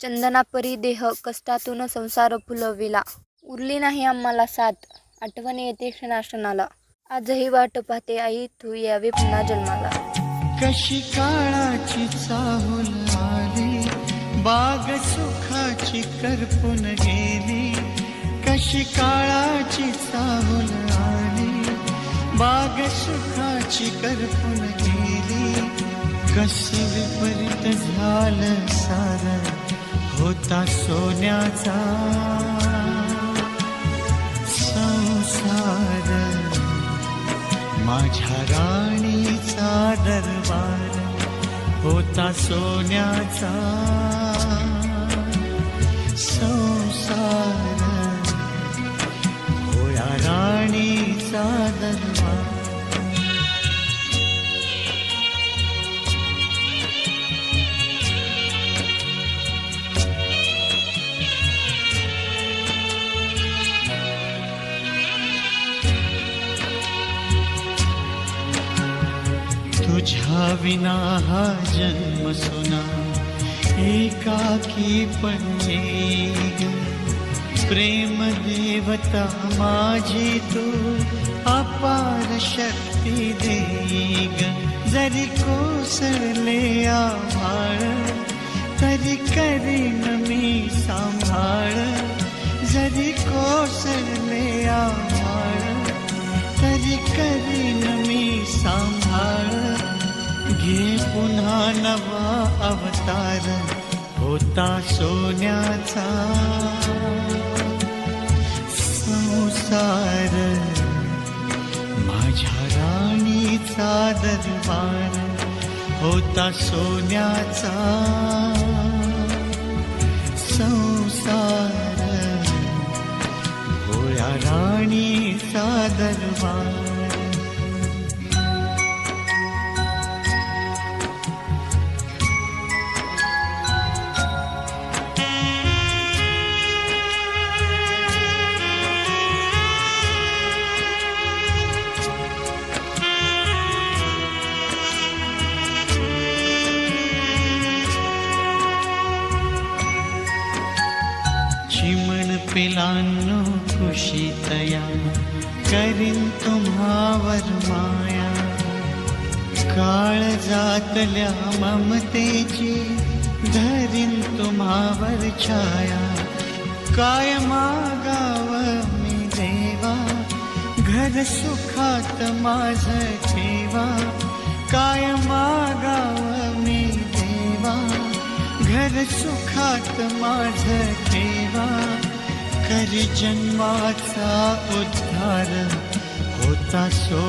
चंदनापरी देह कष्टातून संसार फुलविला. उरली नाही आम्हाला साथ. आठवण येते क्षणाक्षणाला. आजही वाट पाहते आई तू यावे पुन्हा जन्माला. कशी काळाची चाहूल आली बाग सुखाची करपून गेली. कशी काळाची चाहूल आली बाग सुखाची करपून गेली. कशी विपरीत झालं सारं. होता सोन्याचा. संसार माझ्या राणीचा दरबार होता सोन्याचा. संसार होया राणीचा दरबार. तुझ्या विना हा जन्म सुना. एकाकी पण प्रेम देवता माझी तू अपार शक्ती देग. जरी कोसळले आभाळ तरी करीन मी सांभाळ. जरी कोसळले आभाळ तरी करीन मी सांभाळ. घे पुन्हा नवा अवतार होता सोन्याचा. संसार माझ्या राणीचा दरबार होता सोन्याचा. संसार होया राणीचा दरबार तुम्हावर माया। काळ जातल्या ममतेची धरीन तुम्हावर छाया। काय मागाव मी देवा घर सुखात माझ ठेवा। काय मागाव मी देवा घर सुखात माझ ठेवा करी जन्माचा उद्धार होता सो